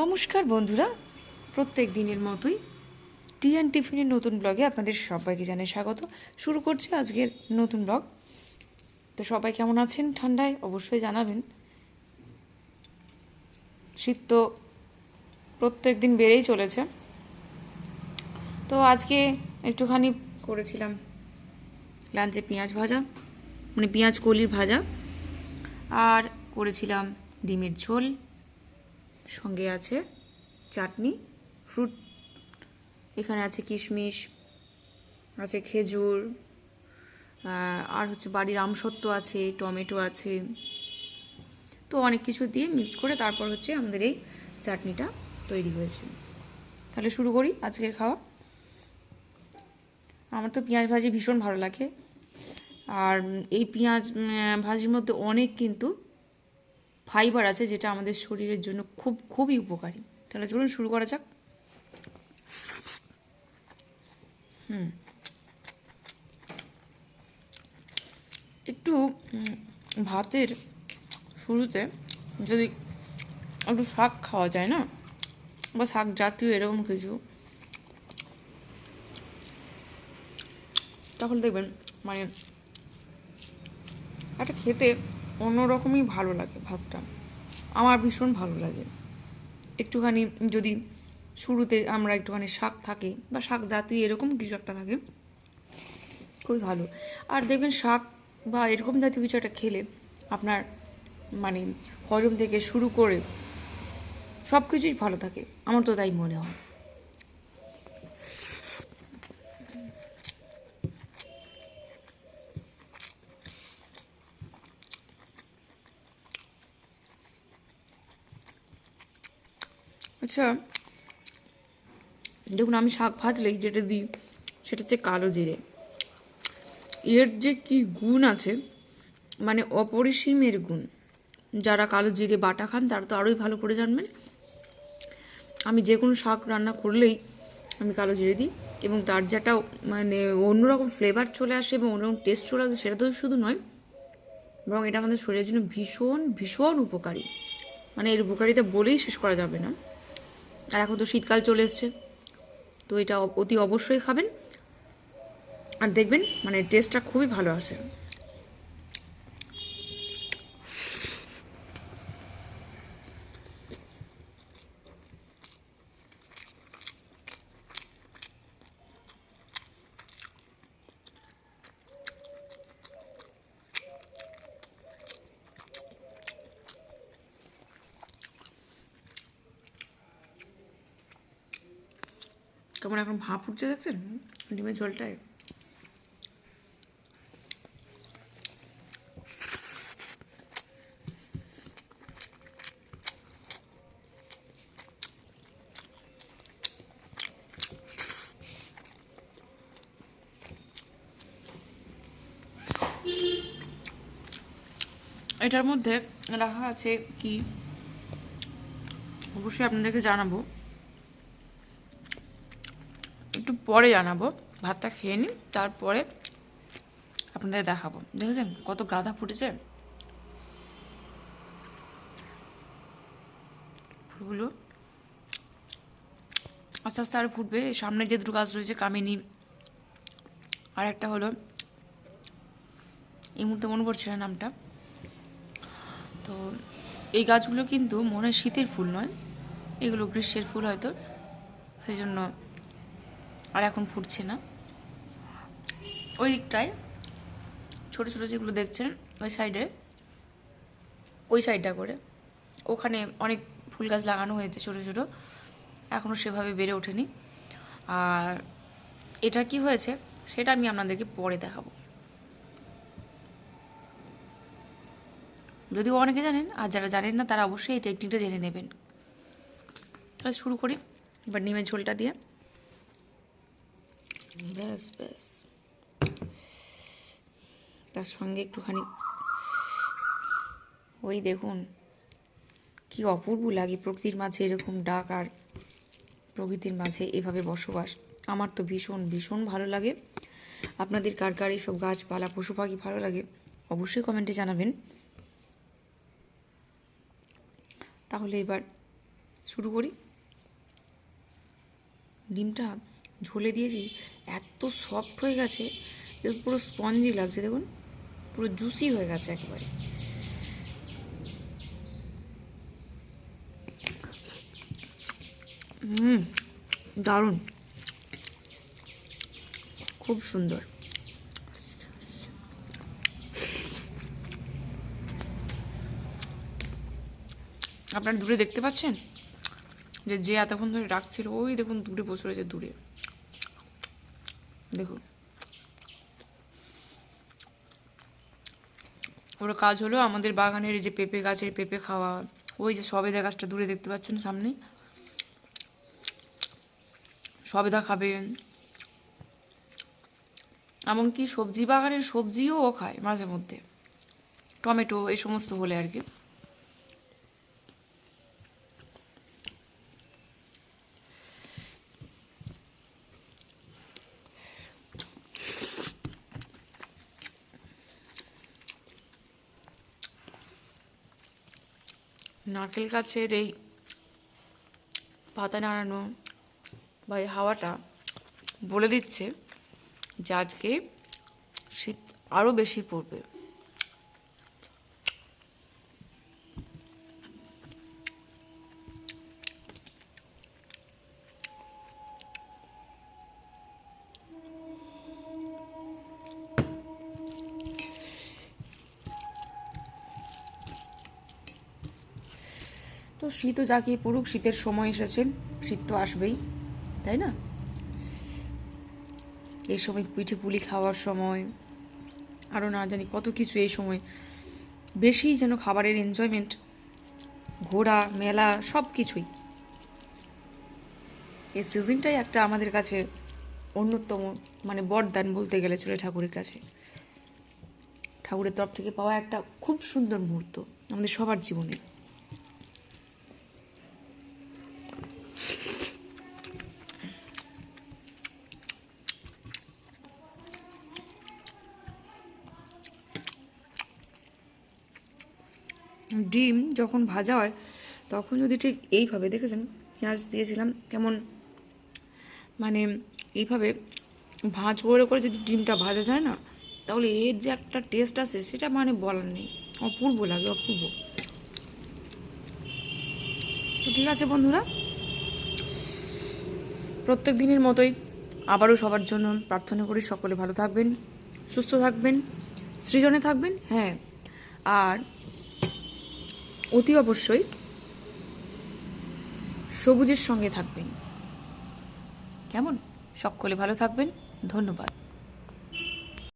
নমস্কার বন্ধুরা। প্রত্যেক দিনের মতোই টি অ্যান্ড টিফিনের নতুন ব্লগে আপনাদের সবাইকে জানাই স্বাগত। শুরু করছি আজকের নতুন ব্লগ। তো সবাই কেমন আছেন? ঠান্ডায় অবশ্যই জানাবেন। শীত তো প্রত্যেক দিন বেড়েই চলেছে। তো আজকে একটুখানি করেছিলাম লাঞ্চে পেঁয়াজ ভাজা মানে পেঁয়াজ কলির ভাজা, আর করেছিলাম ডিমের ঝোল। সঙ্গে আছে চাটনি ফ্রুট এখানে আছে কিশমিশ, আছে খেজুর আর হচ্ছে বাড়ির আমসত্ত্ব আছে, টমেটো আছে। তো অনেক কিছু দিয়ে মিক্স করে তারপর হচ্ছে আমাদের এই চাটনিটা তৈরি হয়েছে। তাহলে শুরু করি আজকের খাওয়া। আমার তো পেঁয়াজ ভাজি ভীষণ ভালো লাগে। আর এই পেঁয়াজ ভাজির মধ্যে অনেক কিন্তু ফাইবার আছে যেটা আমাদের শরীরের জন্য খুব, খুবই উপকারী। তাহলে চলুন শুরু করা যাক। হুম। একটু ভাতের শুরুতে যদি একটু শাক খাওয়া যায়, না? বা শাক জাতীয় এরকম কিছু। তাহলে দেখবেন মানে একটা খেতে অন্যরকমই ভালো লাগে ভাতটা। আমার ভীষণ ভালো লাগে। একটুখানি যদি শুরুতে আমরা একটুখানি শাক থাকে বা শাক জাতীয় এরকম কিছু একটা থাকে, খুবই ভালো। আর দেখবেন শাক বা এরকম জাতীয় কিছু একটা খেলে আপনার মানে হজম থেকে শুরু করে সব কিছুই ভালো থাকে। আমার তো তাই মনে হয়। আচ্ছা দেখুন আমি শাক ভাজলেই যেটা দিই, সেটা হচ্ছে কালো জিরে। এর যে কি গুণ আছে মানে অপরিসীমের গুণ, যারা কালো জিরে বাটা খান, তারা তো আরোই ভালো করে জানবেন। আমি যে কোনো শাক রান্না করলেই আমি কালো জিরে দিই, এবং তার যেটা মানে অন্যরকম ফ্লেভার চলে আসে এবং অন্যরকম টেস্ট চলে আসে, সেটা তো শুধু নয়, বরং এটা আমাদের শরীরের জন্য ভীষণ ভীষণ উপকারী। মানে এর উপকারিতা বলেই শেষ করা যাবে না। আর এখন তো শীতকাল চলে এসছে। তো এটা অতি অবশ্যই খাবেন। আর দেখবেন মানে টেস্টটা খুবই ভালো আসে। কেমন এখন ভাপ উঠছে দেখছেন? ডিমের ঝোলটায়। এটার মধ্যে রাখা আছে কি? অবশ্যই আপনাদেরকে জানাব। একটু পরে জানাব। ভাতটা খেয়ে নিই তারপরে আপনাদের দেখাবো। দেখেছেন কত গাঁদা ফুটেছে? ফুলগুলো আস্তে আস্তে আরও ফুটবে। সামনে যে দুটো গাছ রয়েছে, কামিনী, আর একটা হলো, এই মুহূর্তে মনে পড়ছে না নামটা। তো এই গাছগুলো কিন্তু মনে শীতের ফুল নয়, এগুলো গ্রীষ্মের ফুল হয়তো। সেই জন্য আর এখন ফুটছে না। ওই দিকটায় ছোটো ছোটো যেগুলো দেখছেন, ওই সাইডে ওই সাইডটা করে। ওখানে অনেক ফুল গাছ লাগানো হয়েছে ছোটো ছোটো। এখনও সেভাবে বেড়ে ওঠেনি। আর এটা কি হয়েছে সেটা আমি আপনাদেরকে পরে দেখাবো। যদিও অনেকে জানেন, আর যারা জানেন না তারা অবশ্যই এই টেকনিকটা জেনে নেবেন। তাহলে শুরু করি, এবার নিমের ঝোলটা দিয়ে। ব্যাস ব্যাস তার সঙ্গে একটুখানি। ওই দেখুন, কি অপূর্ব লাগে প্রকৃতির মাঝে এরকম ডাক আর প্রকৃতির মাঝে এভাবে বসবাস। আমার তো ভীষণ ভীষণ ভালো লাগে। আপনাদের কার কার এইসব গাছপালা, পশু পাখি ভালো লাগে অবশ্যই কমেন্টে জানাবেন। তাহলে এবার শুরু করি। ডিমটা ঝোলে দিয়েছি, এত সফট হয়ে গেছে পুরো স্পঞ্জি লাগছে। দেখুন, পুরো জুসি হয়ে গেছে একেবারে। হুম, দারুণ। খুব সুন্দর। আপনারা দূরে দেখতে পাচ্ছেন? যে যে এতক্ষণ ধরে ডাকছিল ওই দেখুন দূরে বসে রয়েছে, দূরে। দেখুন। ওর কাজ হলো আমাদের বাগানের যে পেঁপে গাছের পেঁপে খাওয়া, ওই যে সবেদা গাছটা দূরে দেখতে পাচ্ছেন সামনে? সবেদা খাবেন এমনকি সবজি বাগানের সবজিও ও খায় মাঝে মধ্যে। টমেটো, এই সমস্ত হলে আর কি। নারকেল গাছের এই পাতা নাড়ানো বা এই হাওয়াটা বলে দিচ্ছে যে আজকে শীত আরও বেশি পড়বে। তো শীতও জাকিয়ে পড়ুক, শীতের সময় এসেছে, শীত তো আসবেই, তাই না? এই সময় পিঠে পুলি খাওয়ার সময় আরও না জানি কত কিছু এই সময়। বেশি যেন খাবারের এনজয়মেন্ট ঘোরা, মেলা, সব কিছুই। এই সিজনটাই একটা আমাদের কাছে অন্যতম মানে বরদান বলতে গেলে চলে ঠাকুরের কাছে। ঠাকুরের তরফ থেকে পাওয়া একটা খুব সুন্দর মুহূর্ত আমাদের সবার জীবনে। ডিম যখন ভাজা হয়, তখন যদি ঠিক এইভাবে দেখেছেন, পেঁয়াজ দিয়েছিলাম, কেমন মানে এইভাবে ভাঁজ করে করে যদি ডিমটা ভাজা যায় না, তাহলে এর যে একটা টেস্ট আছে, সেটা মানে বলার নেই। অপূর্ব লাগে, অপূর্ব। তো ঠিক আছে বন্ধুরা, প্রত্যেক দিনের মতোই আবারও সবার জন্য প্রার্থনা করি সকলে ভালো থাকবেন, সুস্থ থাকবেন, সৃজনে থাকবেন হ্যাঁ আর অতি অবশ্যই সবুজের সঙ্গে থাকবেন। কেমন? সকলে ভালো থাকবেন। ধন্যবাদ।